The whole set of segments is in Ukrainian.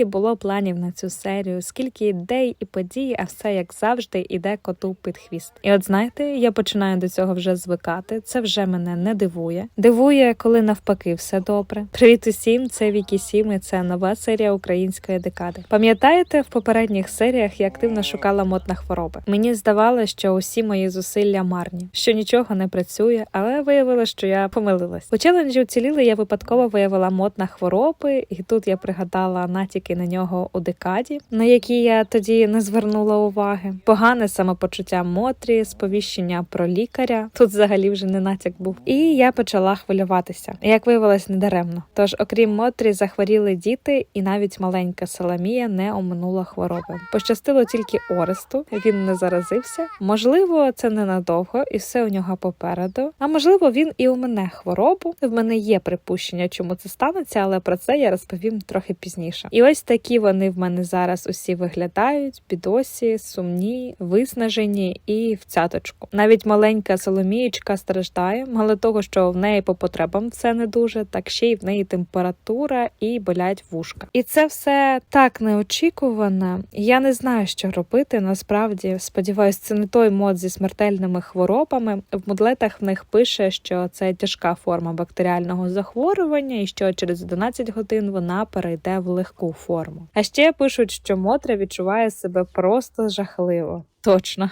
Скільки було планів на цю серію, скільки ідей і подій, а все як завжди іде коту під хвіст. І от знаєте, я починаю до цього вже звикати. Це вже мене не дивує. Дивує, коли навпаки все добре. Привіт усім! Це Вікі Сім і це нова серія української декади. Пам'ятаєте, в попередніх серіях я активно шукала мод на хвороби. Мені здавалося, що усі мої зусилля марні, що нічого не працює, але виявилося, що я помилилась. У челенджі уціліли я випадково виявила мод на хвороби, і тут я пригадала натяки на нього у декаді, на які я тоді не звернула уваги. Погане самопочуття Мотрі, сповіщення про лікаря. Тут взагалі вже не натяк був. І я почала хвилюватися. Як виявилось, недаремно. Тож, окрім Мотрі, захворіли діти, і навіть маленька Соломія не оминула хвороби. Пощастило тільки Оресту, він не заразився. Можливо, це ненадовго, і все у нього попереду. А можливо, він і у мене хворобу. В мене є припущення, чому це станеться, але про це я розповім трохи пізніше. І ось такі вони в мене зараз усі виглядають: підосі, сумні, виснажені і в цяточку. Навіть маленька Соломієчка страждає, мало того, що в неї по потребам все не дуже, так ще й в неї температура і болять вушка. І це все так неочікувано. Я не знаю, що робити. Насправді, сподіваюсь, це не той мод зі смертельними хворобами. В модлетах в них пише, що це тяжка форма бактеріального захворювання, і що через 11 годин вона перейде в легку форму. А ще пишуть, що Мотря відчуває себе просто жахливо. Точно.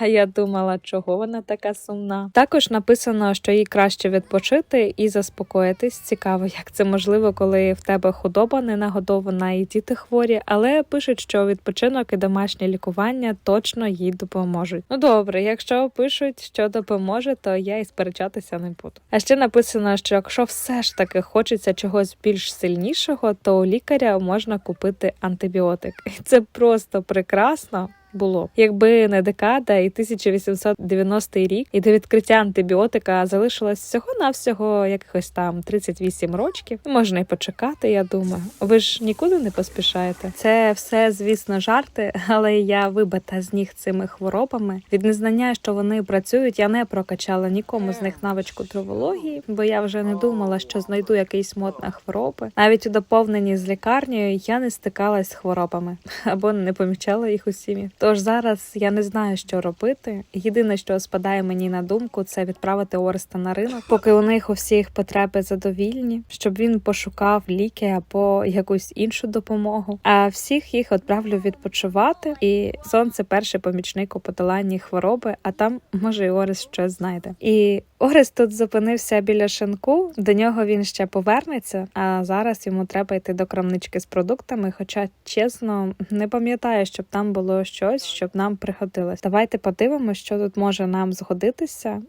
А я думала, чого вона така сумна. Також написано, що їй краще відпочити і заспокоїтись. Цікаво, як це можливо, коли в тебе худоба не нагодована і діти хворі, але пишуть, що відпочинок і домашнє лікування точно їй допоможуть. Ну добре, якщо пишуть, що допоможе, то я і сперечатися не буду. А ще написано, що якщо все ж таки хочеться чогось більш сильнішого, то у лікаря можна купити антибіотик. І це просто прекрасно було. Якби не декада і 1890 рік, і до відкриття антибіотика залишилось всього навсього якихось там 38 років. Можна й почекати, я думаю. Ви ж нікуди не поспішаєте. Це все, звісно, жарти, але я вибита з них цими хворобами. Від незнання, що вони працюють, я не прокачала нікому з них навичку тривології, бо я вже не думала, що знайду якийсь мод на хвороби. Навіть у доповненні з лікарнею я не стикалась з хворобами або не помічала їх усіми. Тож зараз я не знаю, що робити. Єдине, що спадає мені на думку, це відправити Ореста на ринок, поки у них у всіх потреби задовільні, щоб він пошукав ліки або якусь іншу допомогу. А всіх їх відправлю відпочивати. І сон це перший помічник у подоланні хвороби, а там може і Орест щось знайде. І Орест тут зупинився біля шинку. До нього він ще повернеться. А зараз йому треба йти до крамнички з продуктами. Хоча, чесно, не пам'ятаю, щоб там було щось, щоб нам пригодилось. Давайте подивимося, що тут може нам згодитися.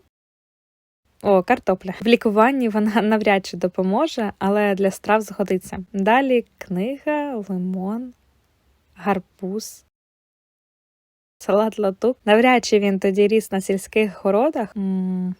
О, картопля. В лікуванні вона навряд чи допоможе, але для страв згодиться. Далі книга, лимон, гарбуз. Салат латук. Навряд чи він тоді ріс на сільських городах. м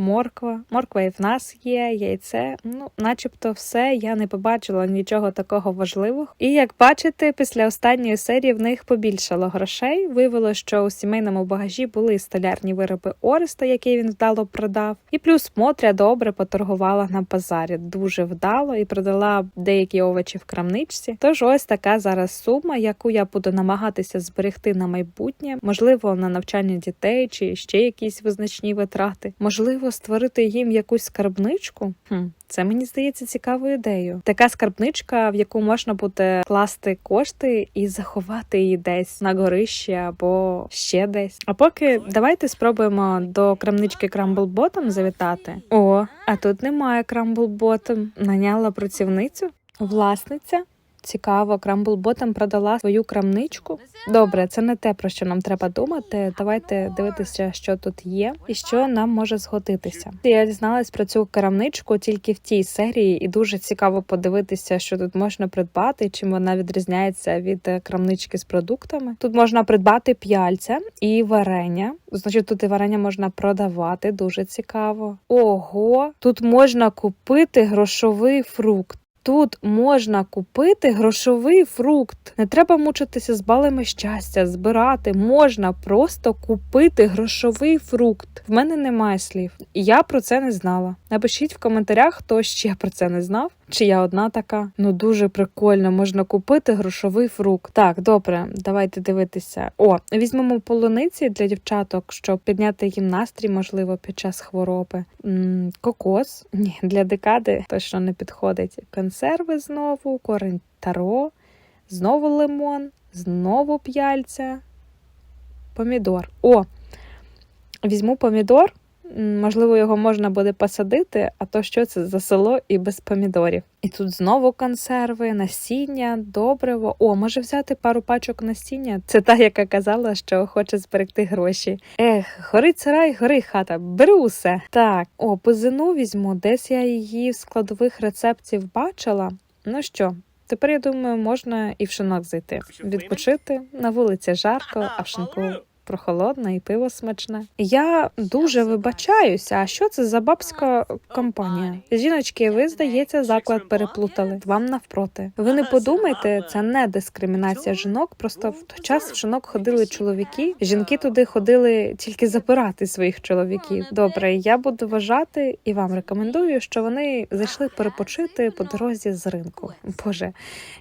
Морква. Морква і в нас є, яйце. Ну, начебто, все. Я не побачила нічого такого важливого. І як бачите, після останньої серії в них побільшало грошей. Виявилося, що у сімейному багажі були столярні вироби Ореста, які він вдало продав. І плюс Мотря добре поторгувала на базарі. Дуже вдало і продала деякі овочі в крамничці. Тож ось така зараз сума, яку я буду намагатися зберегти на майбутнє, можливо, на навчання дітей чи ще якісь визначні витрати. Можливо, створити їм якусь скарбничку. Хм, це мені здається цікавою ідеєю. Така скарбничка, в яку можна буде класти кошти і заховати її десь на горищі або ще десь. А поки давайте спробуємо до крамнички Bottom завітати. О, а тут немає Bottom. Наняла працівницю, власниця. Цікаво, Крамблботом продала свою крамничку. Добре, це не те, про що нам треба думати. Давайте дивитися, що тут є і що нам може згодитися. Я дізналась про цю крамничку тільки в тій серії, і дуже цікаво подивитися, що тут можна придбати, чим вона відрізняється від крамнички з продуктами. Тут можна придбати п'яльця і варення. Значить, тут і варення можна продавати. Дуже цікаво. Ого, тут можна купити грошовий фрукт. Тут можна купити грошовий фрукт. Не треба мучитися з балами щастя, збирати. Можна просто купити грошовий фрукт. В мене немає слів. Я про це не знала. Напишіть в коментарях, хто ще про це не знав. Чи я одна така? Ну дуже прикольно, можна купити грошовий фрукт. Так, добре, давайте дивитися. О, візьмемо полуниці для дівчаток, щоб підняти їм настрій, можливо, під час хвороби. м кокос. Ні, для декади точно не підходить. Консерви знову, корень таро, знову лимон, знову п'яльця. Помідор. О! Візьму помідор. Можливо, його можна буде посадити, а то що це за село і без помідорів. І тут знову консерви, насіння, добриво. О, може взяти пару пачок насіння. Це та, яка казала, що хоче зберегти гроші. Ех, горить сарай, гори хата, беру усе. Так, о, бузину візьму. Десь я її в складових рецептів бачила. Ну що, тепер я думаю, можна і в шинок зайти. Відпочити на вулиці жарко, а в шинку прохолодно і пиво смачне. Я дуже вибачаюся. А що це за бабська компанія? Жіночки, ви здається, заклад переплутали. Вам навпроти. Ви не подумайте, це не дискримінація жінок. Просто в той час в жінок ходили чоловіки. Жінки туди ходили тільки забирати своїх чоловіків. Добре, я буду вважати і вам рекомендую, що вони зайшли перепочити по дорозі з ринку. Боже,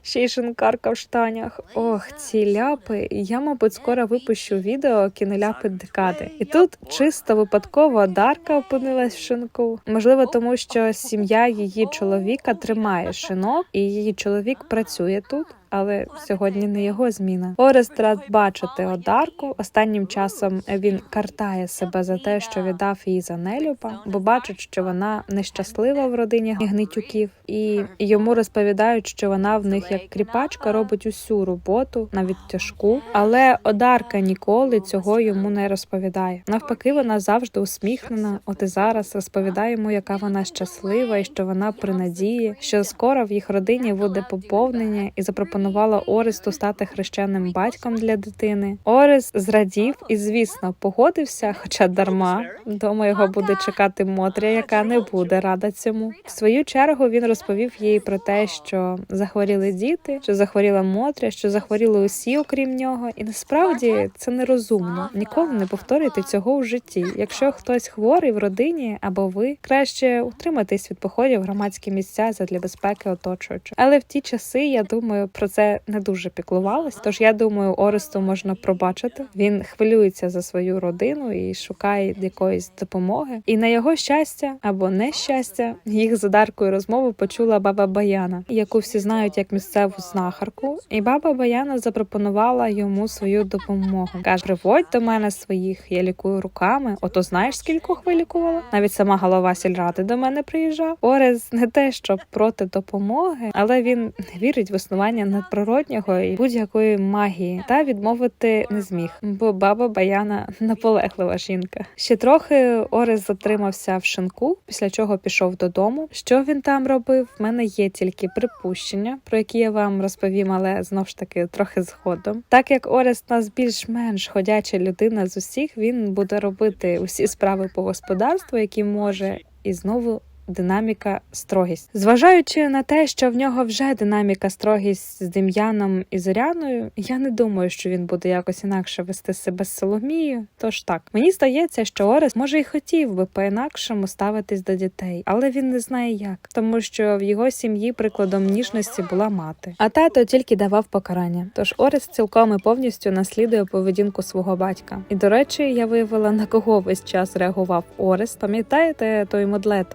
ще й шинкарка в штанях. Ох, ці ляпи. Я, мабуть, скоро випущу відео кіноляпи декади. І тут чисто випадково Дарка опинилась в шинку. Можливо, тому що сім'я її чоловіка тримає шинок, і її чоловік працює тут. Але сьогодні не його зміна. Орест рад бачити Одарку. Останнім часом він картає себе за те, що віддав її за нелюба, бо бачить, що вона нещаслива в родині гнитюків, і йому розповідають, що вона в них як кріпачка робить усю роботу, навіть тяжку. Але Одарка ніколи цього йому не розповідає. Навпаки, вона завжди усміхнена. От і зараз розповідає йому, яка вона щаслива, і що вона при надії, що скоро в їх родині буде поповнення, і запропонувала Оресту стати хрещеним батьком для дитини. Орест зрадів і, звісно, погодився, хоча дарма. Дома його буде чекати Мотря, яка не буде рада цьому. В свою чергу він розповів їй про те, що захворіли діти, що захворіла Мотря, що захворіли усі, окрім нього. І насправді це нерозумно. Ніколи не повторюйте цього у житті. Якщо хтось хворий в родині або ви, краще утриматись від походів в громадські місця задля безпеки оточуючих. Але в ті часи я думаю про це не дуже піклувалась. Тож я думаю, Оресту можна пробачити. Він хвилюється за свою родину і шукає якоїсь допомоги. І на його щастя або нещастя, їх за даркою розмову почула баба Баяна, яку всі знають як місцеву знахарку. І баба Баяна запропонувала йому свою допомогу. каже: приводь до мене своїх, я лікую руками. Ото знаєш, скількох вилікувала? Навіть сама голова сільради до мене приїжджав. Орес не те, що проти допомоги, але він вірить в існування надприроднього і будь-якої магії, та відмовити не зміг, бо баба Баяна наполеглива жінка. Ще трохи Орес затримався в шинку, після чого пішов додому. Що він там робив? В мене є тільки припущення, про які я вам розповім, але знов ж таки трохи згодом. Так як Орес нас більш-менш ходяча людина з усіх, він буде робити усі справи по господарству, які може, і знову динаміка строгість. Зважаючи на те, що в нього вже динаміка строгість з Дем'яном і Зоряною, я не думаю, що він буде якось інакше вести себе з Соломією. Тож так, мені здається, що Орес може й хотів би по-інакшому ставитись до дітей, але він не знає як, тому що в його сім'ї прикладом ніжності була мати, а тато тільки давав покарання. Тож Орес цілком і повністю наслідує поведінку свого батька. І до речі, я виявила на кого весь час реагував Орес. Пам'ятаєте, той модлет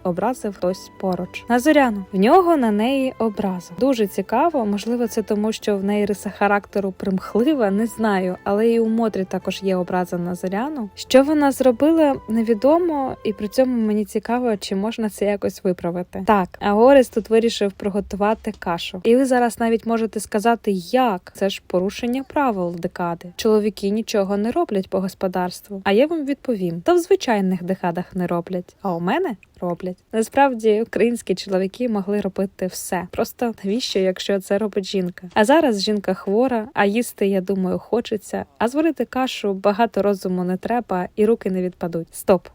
образив хтось поруч на зоряну. В нього на неї образа. Дуже цікаво. Можливо, це тому, що в неї риса характеру примхлива, не знаю. Але і у Мотрі також є образа на зоряну. Що вона зробила, невідомо, і при цьому мені цікаво, чи можна це якось виправити. Так, а Орес тут вирішив приготувати кашу. І ви зараз навіть можете сказати, як це ж порушення правил декади. Чоловіки нічого не роблять по господарству. А я вам відповім: та в звичайних декадах не роблять. А у мене роблять. Насправді українські чоловіки могли робити все. Просто навіщо, якщо це робить жінка? А зараз жінка хвора, а їсти, я думаю, хочеться. А зварити кашу багато розуму не треба, і руки не відпадуть. Стоп.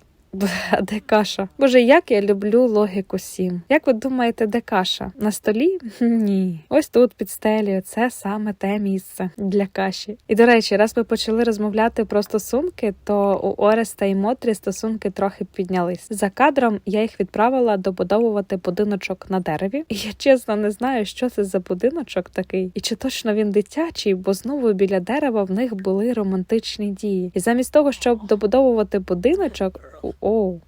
А де каша? Боже, як я люблю логіку 7. Як ви думаєте, де каша? На столі? Ні. Ось тут під стелею. Це саме те місце для каші. І до речі, раз ми почали розмовляти про стосунки, то у Ореста і Мотрі стосунки трохи піднялись. За кадром я їх відправила добудовувати будиночок на дереві. І я чесно не знаю, що це за будиночок такий, і чи точно він дитячий, бо знову біля дерева в них були романтичні дії. І замість того, щоб добудовувати будиночок, оу,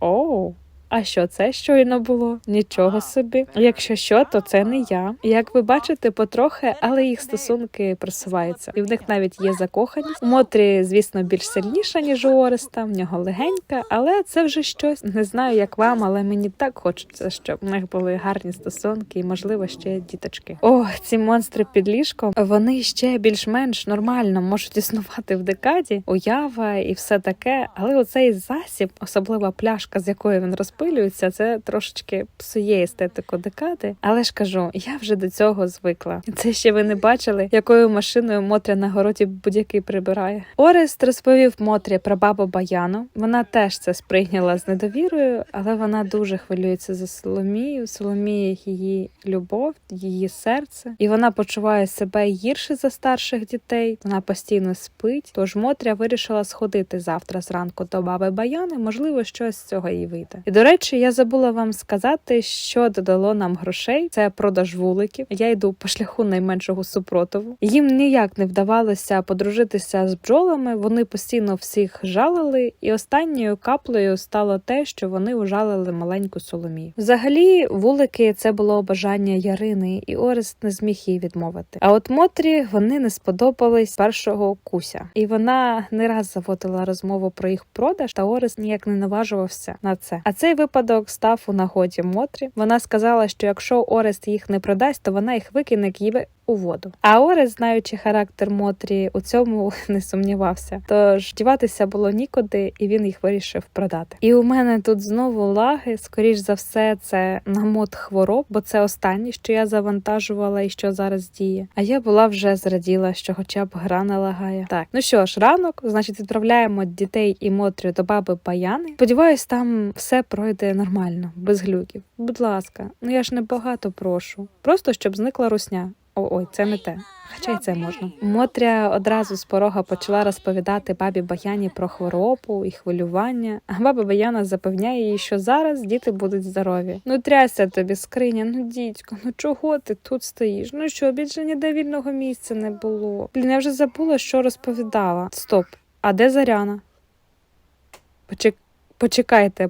оу. А що це щойно було? Нічого собі. Якщо що, то це не я. Як ви бачите, потрохи, але їх стосунки просуваються, і в них навіть є закоханість. У Мотрі, звісно, більш сильніша ніж у Ореста. В нього легенька, але це вже щось. Не знаю, як вам, але мені так хочеться, щоб в них були гарні стосунки і, можливо, ще діточки. О, ці монстри під ліжком. Вони ще більш-менш нормально можуть існувати в декаді, уява і все таке. Але оцей засіб, особлива пляшка, з якої він розпилюється, це трошечки псує естетику декади. Але ж кажу, я вже до цього звикла. Це ще ви не бачили, якою машиною Мотря на городі будь-який прибирає. Орест розповів Мотрі про бабу Баяну. Вона теж це сприйняла з недовірою, але вона дуже хвилюється за Соломію. Соломія її любов, її серце, і вона почуває себе гірше за старших дітей. Вона постійно спить. Тож Мотря вирішила сходити завтра зранку до баби Баяни. Можливо, щось з цього їй вийде. І до речі, я забула вам сказати, що додало нам грошей. Це продаж вуликів. Я йду по шляху найменшого супротиву. Їм ніяк не вдавалося подружитися з бджолами. Вони постійно всіх жалили, і останньою каплею стало те, що вони ужалили маленьку Соломію. Взагалі, вулики це було бажання Ярини, і Орест не зміг їй відмовити. А от Мотрі вони не сподобались першого куся, і вона не раз заводила розмову про їх продаж, та Орест ніяк не наважувався на це. А цей випадок став у нагоді Мотрі. Вона сказала, що якщо Орест їх не продасть, то вона їх викине к'їве у воду. А Орест, знаючи характер Мотрі, у цьому не сумнівався. Тож діватися було нікуди, і він їх вирішив продати. І у мене тут знову лаги. Скоріш за все, це намот хвороб, бо це останнє, що я завантажувала і що зараз діє. А я була вже зраділа, що хоча б гра не лагає. Так, ну що ж, ранок, значить, відправляємо дітей і Мотрі до баби Баяни. Сподіваюсь, там все пройде нормально, без глюків. Будь ласка, ну я ж не багато прошу. Просто щоб зникла русня. О, ой, це не те. Хоча й це можна. Мотря одразу з порога почала розповідати бабі Баяні про хворобу і хвилювання. А баба Баяна запевняє їй, що зараз діти будуть здорові. Ну трясся тобі, скриня, ну дідько, ну чого ти тут стоїш? Ну що, більше ніде вільного місця не було. Блін, я вже забула, що розповідала. Стоп, а де Заряна? Почек... Почекайте.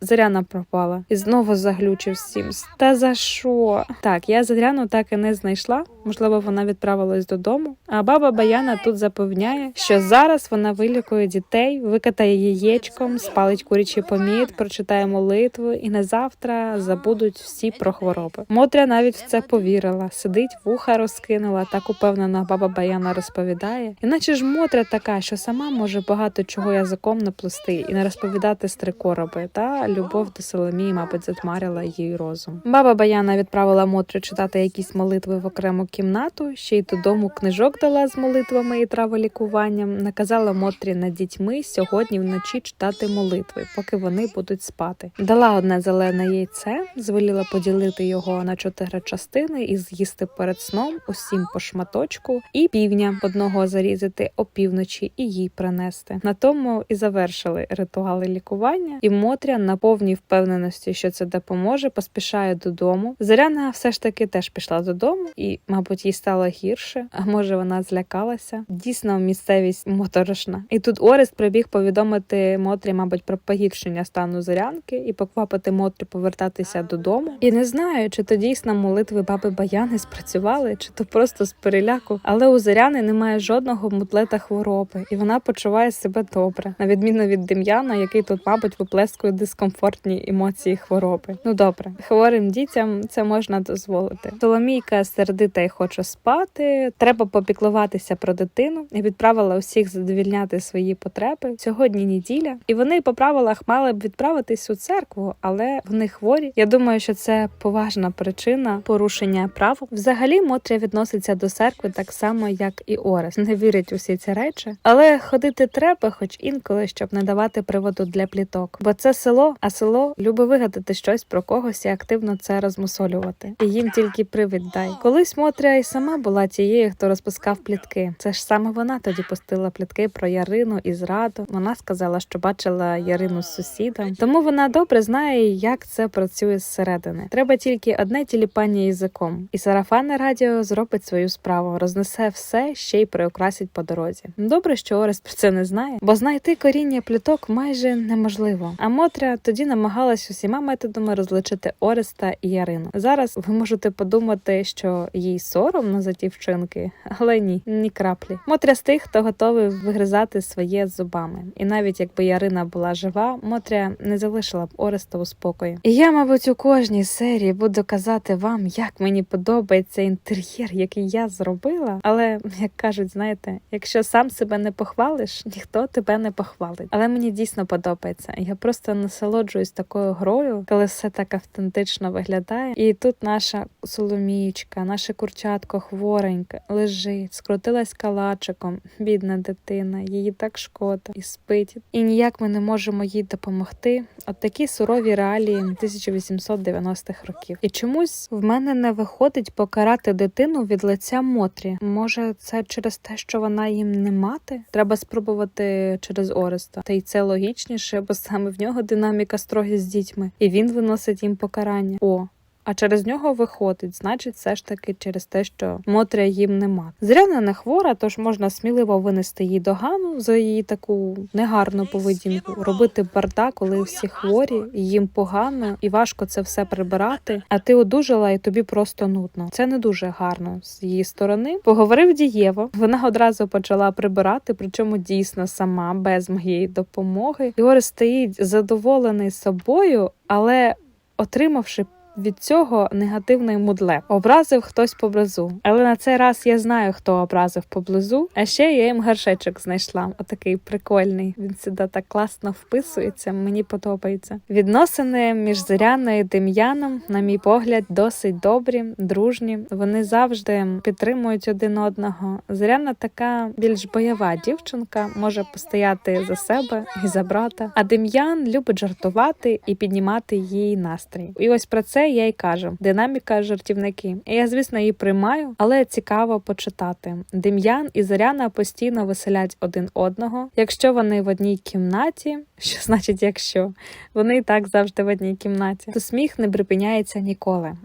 Заряна пропала і знову заглючив Sims. Та за що? Так, я Заряну так і не знайшла. Можливо, вона відправилась додому. А баба Баяна тут запевняє, що зараз вона вилікує дітей, викатає яєчком, спалить курячий помід, прочитає молитву, і на завтра забудуть всі про хвороби. Мотря навіть в це повірила. Сидить, вуха розкинула. Так упевнено баба Баяна розповідає. Іначе ж Мотря така, що сама може багато чого язиком наплести і не розповідати з три короби. Та любов до Соломії, мабуть, затмарила її розум. Баба Баяна відправила Мотрю читати якісь молитви в окрему кімнату, ще й додому книжок дала з молитвами і траволікуванням. Наказала Мотрі над дітьми сьогодні вночі читати молитви, поки вони будуть спати. Дала одне зелене яйце, звеліла поділити його на чотири частини і з'їсти перед сном усім по шматочку, і півня одного зарізати опівночі і їй принести. На тому і завершили ритуали лікування, і Мотря на повній впевненості, що це допоможе, поспішає додому. Зоряна все ж таки теж пішла додому, і, мабуть, їй стало гірше. А може, вона злякалася. Дійсно, місцевість моторошна. І тут Орест прибіг повідомити Мотрі, мабуть, про погіршення стану зорянки і поквапити Мотрі повертатися додому. І не знаю, чи то дійсно молитви баби Баяни спрацювали, чи то просто з переляку. Але у зоряни немає жодного мутлета хвороби, і вона почуває себе добре, на відміну від Дем'яна, який тут, мабуть, виплескує дискомфорт некомфортні емоції хвороби. Ну добре, хворим дітям це можна дозволити. Соломійка сердита й хоче спати. Треба попіклуватися про дитину і відправила усіх задовільняти свої потреби. Сьогодні неділя, і вони по правилах мали б відправитись у церкву, але вони хворі. Я думаю, що це поважна причина порушення правил. Взагалі, Мотря відноситься до церкви так само, як і Орес. Не вірить у всі ці речі, але ходити треба, хоч інколи, щоб не давати приводу для пліток. Бо це село, а село любить вигадати щось про когось і активно це розмусолювати. І їм тільки привід дай. Колись Мотря і сама була тією, хто розпускав плітки. Це ж саме вона тоді пустила плітки про Ярину і зраду. Вона сказала, що бачила Ярину з сусідом. Тому вона добре знає, як це працює зсередини. Треба тільки одне тіліпання язиком, і сарафанне радіо зробить свою справу, рознесе все, ще й приукрасить по дорозі. Добре, що Орест про це не знає, бо знайти коріння пліток майже неможливо. А Мотря тоді намагалась усіма методами розличити Ореста і Ярину. Зараз ви можете подумати, що їй соромно за ті вчинки, але ні, ні краплі. Мотря з тих, хто готовий вигризати своє зубами. І навіть якби Ярина була жива, Мотря не залишила б Ореста у спокої. І я, мабуть, у кожній серії буду казати вам, як мені подобається інтер'єр, який я зробила. Але як кажуть, знаєте, якщо сам себе не похвалиш, ніхто тебе не похвалить. Але мені дійсно подобається. Я просто насолоджуюсь такою грою, коли все так автентично виглядає. І тут наша соломієчка, наше курчатко хвореньке, лежить, скрутилась калачиком, бідна дитина, її так шкода і спить. І ніяк ми не можемо їй допомогти. От такі сурові реалії 1890-х років. І чомусь в мене не виходить покарати дитину від лиця Мотрі. Може, це через те, що вона їм не мати? Треба спробувати через Ореста. Та й це логічніше, бо саме в нього динаміка строгі з дітьми, і він виносить їм покарання. О. А через нього виходить, значить, все ж таки через те, що Мотря їм нема. Зряна не хвора, тож можна сміливо винести їй догану за її таку негарну поведінку, робити бардак, коли всі хворі, і їм погано, і важко це все прибирати. А ти одужала, і тобі просто нудно. Це не дуже гарно з її сторони. Поговорив дієво. Вона одразу почала прибирати, причому дійсно сама без моєї допомоги. Ігор стоїть задоволений собою, але отримавши від цього негативний мудле. Образив хтось поблизу. Але на цей раз я знаю, хто образив поблизу. А ще я їм гаршечок знайшла. Отакий прикольний. Він сюди так класно вписується. Мені подобається. Відносини між Зоряною і Дем'яном, на мій погляд, досить добрі, дружні. Вони завжди підтримують один одного. Зоряна така більш бойова дівчинка, може постояти за себе і за брата. А Дем'ян любить жартувати і піднімати її настрій. І ось про це я й кажу: динаміка жартівники. Я, звісно, її приймаю, але цікаво почитати. Дем'ян і Зоряна постійно веселять один одного. Якщо вони в одній кімнаті, що значить, якщо вони і так завжди в одній кімнаті, то сміх не припиняється ніколи.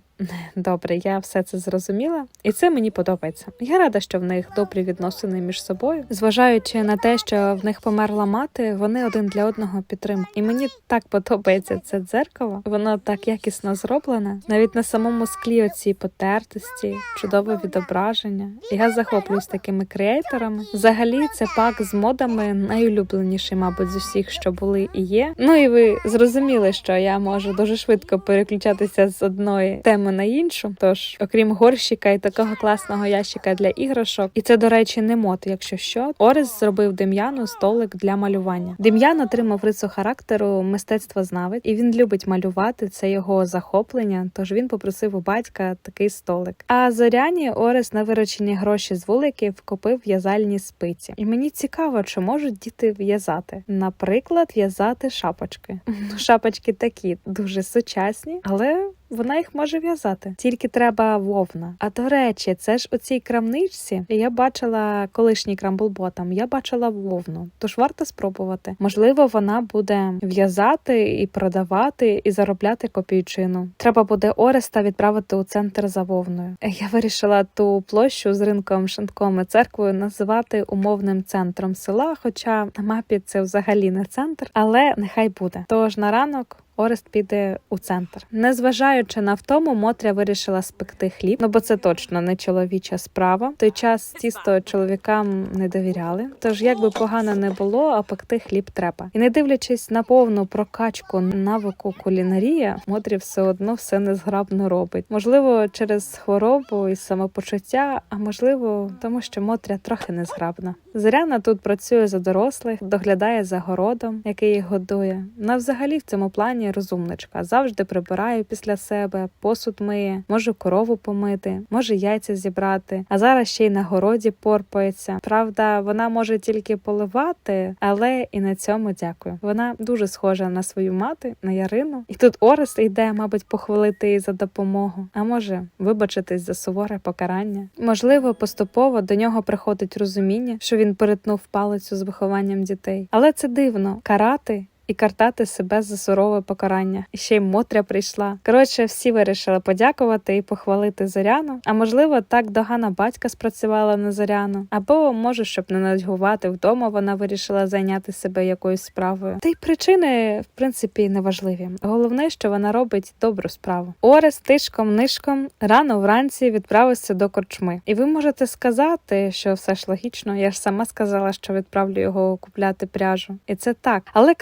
Добре, я все це зрозуміла, і це мені подобається. Я рада, що в них добрі відносини між собою. Зважаючи на те, що в них померла мати, вони один для одного підтримують. І мені так подобається це дзеркало. Воно так якісно зроблене. Навіть на самому склі оці потертості, чудове відображення. Я захоплююсь такими креаторами. Взагалі, це пак з модами найулюбленіший, мабуть, з усіх, що були і є. Ну і ви зрозуміли, що я можу дуже швидко переключатися з одної теми на іншу. Тож, окрім горщика і такого класного ящика для іграшок, і це, до речі, не мод, якщо що, Орес зробив Дем'яну столик для малювання. Дем'ян отримав рису характеру мистецтвознавець, і він любить малювати. Це його захоплення. Тож він попросив у батька такий столик. А зоряні Орес на виручені гроші з вуликів купив в'язальні спиці. І мені цікаво, чи можуть діти в'язати. Наприклад, в'язати шапочки. Шапочки такі дуже сучасні, але вона їх може в'язати, тільки треба вовна. А до речі, це ж у цій крамничці я бачила колишній крамблботом, я бачила вовну, тож варто спробувати. Можливо, вона буде в'язати і продавати, і заробляти копійчину. Треба буде Ореста відправити у центр за вовною. Я вирішила ту площу з ринком, шинком і церквою називати умовним центром села, хоча на мапі це взагалі не центр, але нехай буде. Тож на ранок Орест піде у центр. Незважаючи на втому, Мотря вирішила спекти хліб, ну бо це точно не чоловіча справа. В той час тісто чоловікам не довіряли. Тож, як би погано не було, а пекти хліб треба. І не дивлячись на повну прокачку навику кулінарія, Мотрі все одно все незграбно робить. Можливо, через хворобу і самопочуття, а можливо, тому що Мотря трохи незграбна. Зоряна тут працює за дорослих, доглядає за городом, який їх годує. Вона взагалі в цьому плані розумничка. Завжди прибирає після себе, посуд миє, може корову помити, може яйця зібрати. А зараз ще й на городі порпається. Правда, вона може тільки поливати, але і на цьому дякую. Вона дуже схожа на свою мати, на Ярину. І тут Орест йде, мабуть, похвалити її за допомогу. А може, вибачитись за суворе покарання. Можливо, поступово до нього приходить розуміння, що він перетнув палицю з вихованням дітей. Але це дивно карати. І картати себе за сурове покарання. І ще й Мотря прийшла. Коротше, всі вирішили подякувати і похвалити Зоряну. А можливо, так догана батька спрацювала на Зоряну. Або може, щоб не нудьгувати вдома, вона вирішила зайняти себе якоюсь справою. Та й причини, в принципі, не важливі. Головне, що вона робить добру справу. Орес тишком нишком рано вранці відправився до корчми. І ви можете сказати, що все ж логічно. Я ж сама сказала, що відправлю його купляти пряжу. І це так. Але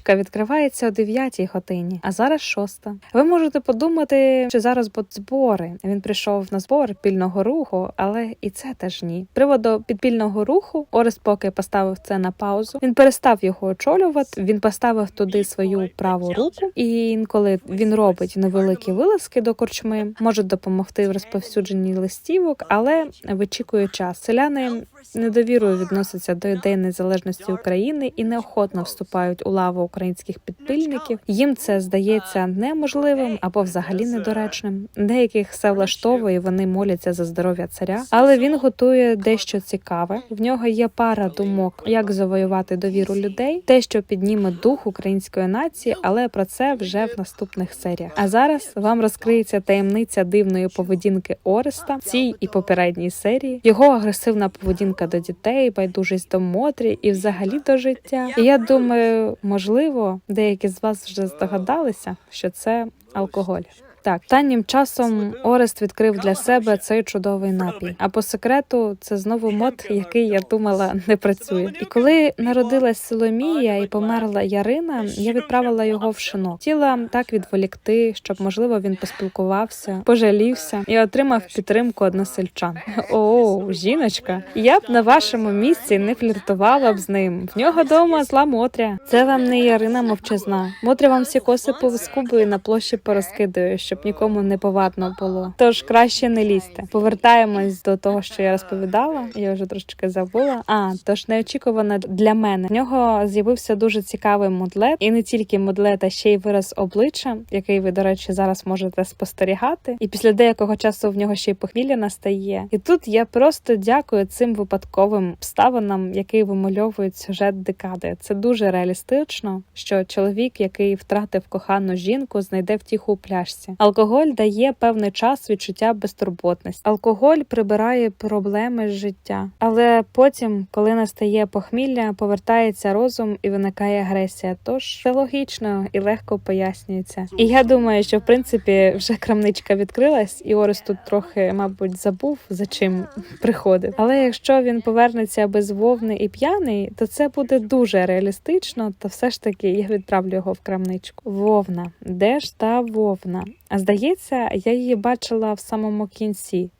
крамничка відкривається о 9 годині, а зараз шоста. Ви можете подумати, що зараз будуть збори. Він прийшов на збор пільного руху, але і це теж ні. Приводу підпільного руху Орес поки поставив це на паузу. Він перестав його очолювати. Він поставив туди свою праву руку, і інколи він робить невеликі вилазки до корчми, може допомогти в розповсюдженні листівок, але вичікує час. Селяни недовірою відносяться до ідеї незалежності України і неохотно вступають у лаву українських підпільників. Їм це здається неможливим або взагалі недоречним. Деяких все влаштовує, вони моляться за здоров'я царя, але він готує дещо цікаве. В нього є пара думок, як завоювати довіру людей, те, що підніме дух української нації, але про це вже в наступних серіях. А зараз вам розкриється таємниця дивної поведінки Ореста в цій і попередній серії. Його агресивна поведінка до дітей, байдужість до Мотрі і взагалі до життя. І я думаю, можливо, деякі з вас вже здогадалися, що це алкоголь. Так, останнім часом Орест відкрив для себе цей чудовий напій. А по секрету це знову мод, який я думала не працює. І коли народилась Соломія і померла Ярина, я відправила його в шино. Хотіла так відволікти, щоб можливо він поспілкувався, пожалівся і отримав підтримку односельчан. О, жіночка, я б на вашому місці не фліртувала б з ним. В нього дома зла Мотря. Це вам не Ярина мовчазна. Мотря вам всі коси повискубує на площі порозкидує, щоб нікому не повадно було. Тож краще не лізьте. Повертаємось до того, що я розповідала. Я вже трошечки забула. А тож неочікувано для мене. В нього з'явився дуже цікавий модлет, і не тільки модлет, а ще й вираз обличчя, який ви, до речі, зараз можете спостерігати. І після деякого часу в нього ще й похмілля настає. І тут я просто дякую цим випадковим обставинам, які вимальовують сюжет декади. Це дуже реалістично, що чоловік, який втратив кохану жінку, знайде втіху у пляшці. Алкоголь дає певний час відчуття безтурботності. Алкоголь прибирає проблеми з життя, але потім, коли настає похмілля, повертається розум і виникає агресія. Тож це логічно і легко пояснюється. І я думаю, що в принципі вже крамничка відкрилась, і Орес тут трохи, мабуть, забув за чим приходив. Але якщо він повернеться без вовни і п'яний, то це буде дуже реалістично. То все ж таки я відправлю його в крамничку. Вовна, де ж та вовна? А здається, я її бачила в самому кінці.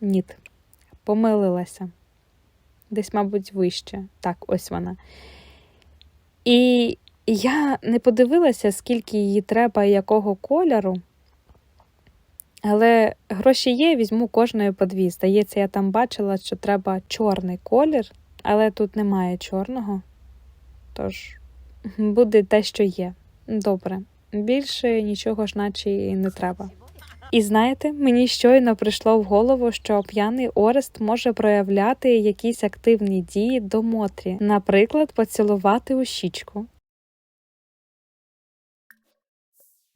Ніт, помилилася. Десь, мабуть, вище. Так, ось вона. І я не подивилася, скільки її треба і якого кольору. Але гроші є, візьму кожної по дві. Здається, я там бачила, що треба чорний колір, але тут немає чорного. Тож буде те, що є. Добре. Більше нічого ж наче і не треба. І знаєте, мені щойно прийшло в голову, що п'яний Орест може проявляти якісь активні дії до Мотрі, наприклад, поцілувати у щічку.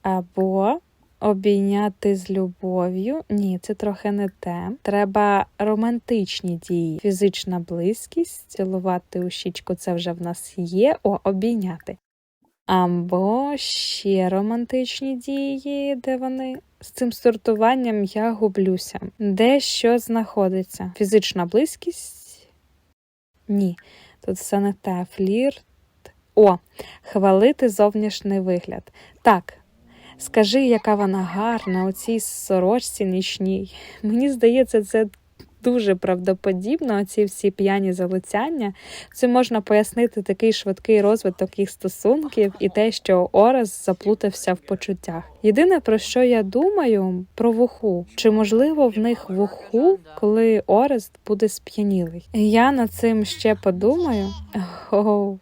Або обійняти з любов'ю. Ні, це трохи не те. Треба романтичні дії, фізична близькість, цілувати у щічку це вже в нас є. О, обійняти. Або ще романтичні дії, де вони. З цим сортуванням я гублюся. Де що знаходиться? Фізична близькість? Ні, тут все не те. Флірт. О, хвалити зовнішній вигляд. Так, скажи, яка вона гарна у цій сорочці нічній. Мені здається, це дуже правдоподібно. Оці всі п'яні залицяння. Це можна пояснити такий швидкий розвиток їх стосунків і те, що Орес заплутався в почуттях. Єдине про що я думаю про вуху, чи можливо в них вуху, коли Орест буде сп'янілий? Я над цим ще подумаю. Оу.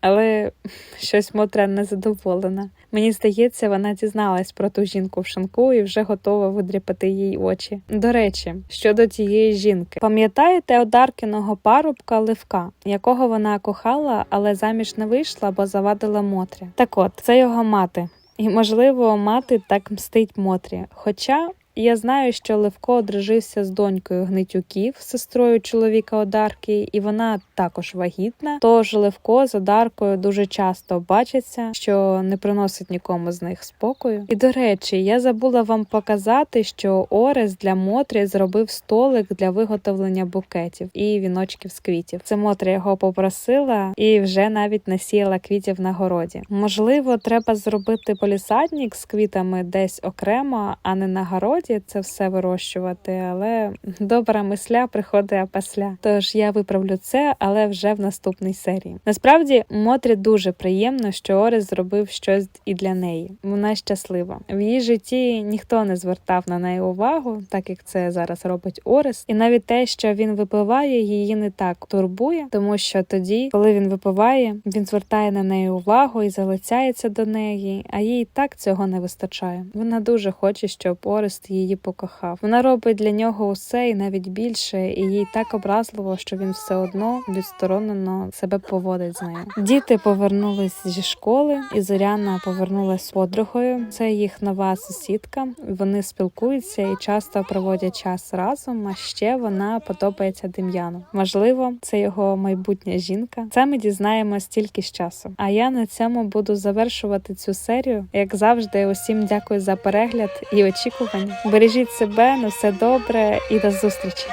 Але щось Мотря незадоволена. Мені здається, вона дізналась про ту жінку в шинку і вже готова видряпати їй очі. До речі, щодо тієї жінки, пам'ятаєте одаркиного парубка Левка, якого вона кохала, але заміж не вийшла, бо завадила Мотрі. Так от, це його мати. І, можливо, мати так мстить Мотрі. Хоча я знаю, що Левко одружився з донькою гнитюків, сестрою чоловіка Одарки, і вона також вагітна. Тож Левко з Одаркою дуже часто бачиться, що не приносить нікому з них спокою. І до речі, я забула вам показати, що Орес для Мотрі зробив столик для виготовлення букетів і віночків з квітів. Це Мотря його попросила і вже навіть насіяла квітів на городі. Можливо, треба зробити полісадник з квітами десь окремо, а не на городі це все вирощувати, але добра мисля приходить опосля. Тож я виправлю це, але вже в наступній серії. Насправді, Мотрі дуже приємно, що Орес зробив щось і для неї. Вона щаслива. В її житті ніхто не звертав на неї увагу, так як це зараз робить Орес. І навіть те, що він випиває, її не так турбує, тому що тоді, коли він випиває, він звертає на неї увагу і залицяється до неї, а їй так цього не вистачає. Вона дуже хоче, щоб Орест її покохав. Вона робить для нього усе і навіть більше, і їй так образливо, що він все одно відсторонено себе поводить з нею. Діти повернулись зі школи, і Зоряна повернулася з подругою. Це їх нова сусідка. Вони спілкуються і часто проводять час разом. А ще вона подобається Дем'яну. Можливо, це його майбутня жінка. Це ми дізнаємось тільки з часу. А я на цьому буду завершувати цю серію. Як завжди, усім дякую за перегляд і очікування. Бережіть себе, на все добре і до зустрічі.